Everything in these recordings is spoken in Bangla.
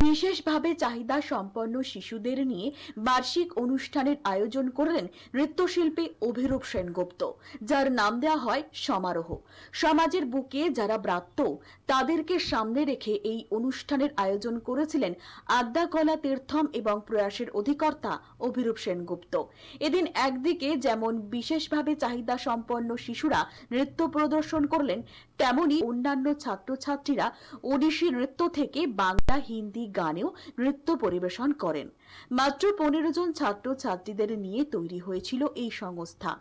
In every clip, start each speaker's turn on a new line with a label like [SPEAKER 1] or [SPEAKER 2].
[SPEAKER 1] বিশেষভাবে চাহিদা সম্পন্ন শিশুদের নিয়ে বার্ষিক অনুষ্ঠানের আয়োজন করলেন নৃত্যশিল্পী অভিরূপ সেনগুপ্ত, যার নাম দেওয়া হয় সমারোহ। সমাজের বুকে যারা ব্রাত্য, তাদেরকে সামনে রেখে এই অনুষ্ঠানের আয়োজন করেছিলেন আদ্যাকলা তীর্থম এবং প্রয়াসের অধিকর্তা অভিরূপ সেনগুপ্ত। এদিন একদিকে যেমন বিশেষভাবে চাহিদা সম্পন্ন শিশুরা নৃত্য প্রদর্শন করলেন, তেমনি অন্যান্য ছাত্রছাত্রীরা ওডিশি নৃত্য থেকে বাংলা, হিন্দি গানেও নৃত্য পরিবেশন করেন। মাত্র পনেরো জন ছাত্র ছাত্রীদের নিয়ে তৈরি হয়েছিল এই সংস্থা।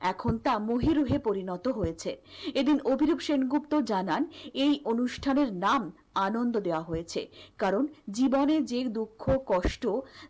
[SPEAKER 1] এখন তা মহিরুহে পরিণত হয়েছে। এদিন অভিরূপ সেনগুপ্ত জানান, এই অনুষ্ঠানের নাম আনন্দ দেওয়া হয়েছে। কারণ জীবনে যে দুঃখ, কষ্ট,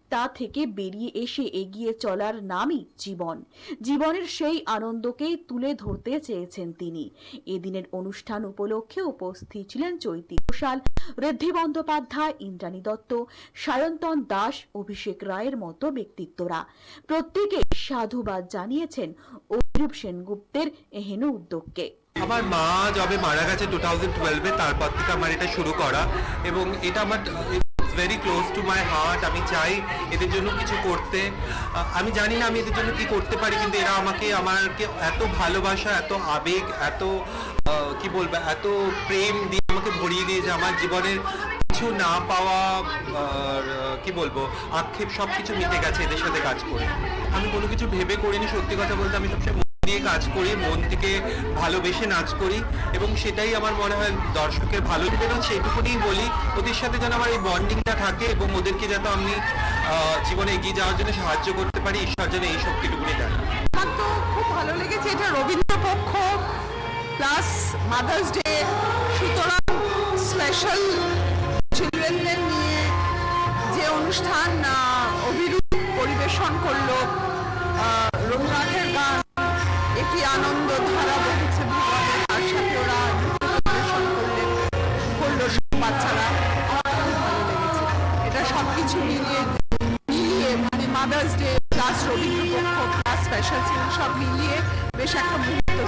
[SPEAKER 1] তা থেকে বেরিয়ে এসে এগিয়ে চলার নামই জীবন। জীবনের সেই আনন্দকেই তুলে ধরতে চেয়েছেন তিনি। এদিনের অনুষ্ঠান উপলক্ষে উপস্থিত ছিলেন চৈতি ঘোষাল, ঋদ্ধি বন্দ্যোপাধ্যায়, ইন্দ্রাণী দত্ত, সায়ন্তন দাস, অভিষেক রায়ের মতো ব্যক্তিত্বরা। প্রত্যেকে সাধুবাদ জানিয়েছেন অভিরূপ সেনগুপ্তের এহেন উদ্যোগকে।
[SPEAKER 2] আমার মা যবে মারা গেছে টু থাউজেন্ড টুয়েলভে তারপর থেকে আমার এটা শুরু করা এবং এটা আমার very close to my heart আমি চাই এদের জন্য কিছু করতে। আমি জানি না আমি এদের জন্য কি করতে পারি, কিন্তু এরা আমাকে আমাকে এত ভালোবাসা, এত আবেগ, এত কি বলব, এত প্রেম দিয়ে আমাকে ভরিয়ে দিয়েছে। আমার জীবনের কিছু না পাওয়া কি বলব, আক্ষেপ সব কিছু মিটে গেছে এদের সাথে কাজ করে। আমি কোনো কিছু ভেবে করিনি সত্যি কথা বলতে। আমি সবসময় দিয়ে কাজ করি মন থেকে ভালোবেসে নাচ করি এবং সেটাই আমার মনে হয় দর্শকের ভালো পেলেও সেইটুকুনি বলি, ওদের সাথে যেন আমার এই বন্ডিংটা থাকে এবং ওদেরকে যাতে আমি জীবনে এগিয়ে যাওয়ার জন্য সাহায্য করতে পারি, ঈশ্বর যেন এই শক্তিটুকুনি দেয়
[SPEAKER 3] আমার তো খুব ভালো লেগেছে এটা রবীন্দ্রপক্ষ প্লাস মাদার্স ডে সুতরাং স্পেশাল চিলড্রেনদের নিয়ে যে অনুষ্ঠান অভিরূপ পরিবেশন করল সব কিছু মিলিয়ে মিলিয়ে মানে mother's day plus Rabindrapaksha plus special ছিল সব মিলিয়ে বেশ একটা মুহূর্ত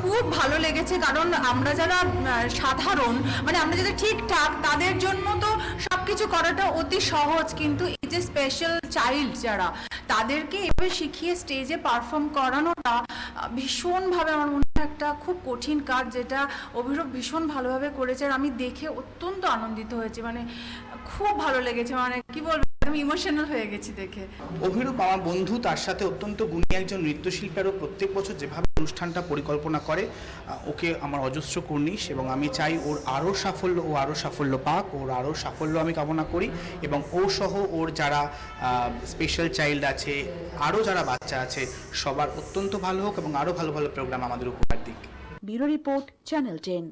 [SPEAKER 4] খুব ভালো লেগেছে, কারণ আমরা যারা সাধারণ মানে আমরা যারা ঠিকঠাক তাদের জন্য তো সবকিছু করাটা অতি সহজ, কিন্তু এই যে স্পেশাল চাইল্ড যারা, তাদেরকে এভাবে শিখিয়ে স্টেজে পারফর্ম করানোটা ভীষণভাবে আমার মনে হয় একটা খুব কঠিন কাজ, যেটা অভিরূপ ভীষণ ভালোভাবে করেছে আর আমি দেখে অত্যন্ত আনন্দিত হয়েছি। মানে খুব ভালো লেগেছে মানে কি বলব, একদম ইমোশনাল হয়ে গেছি দেখে।
[SPEAKER 5] অভিরূপ, আমার বন্ধু, তার সাথে অত্যন্ত গুণী একজন নৃত্যশিল্পীরও প্রত্যেক বছর যেভাবে অনুষ্ঠানটা পরিকল্পনা করে ওকে আমার অজস্র কর্নিশ এবং আমি চাই ওর আরও সাফল্য, ও আরও সাফল্য পাক, ওর আরও সাফল্য আমি কামনা করি এবং ও সহ ওর যারা স্পেশাল চাইল্ড আছে, আরও যারা বাচ্চা আছে, সবার অত্যন্ত ভালো হোক এবং আরও ভালো ভালো প্রোগ্রাম আমাদের উপহার দিক।
[SPEAKER 1] Bureau report, channel ten.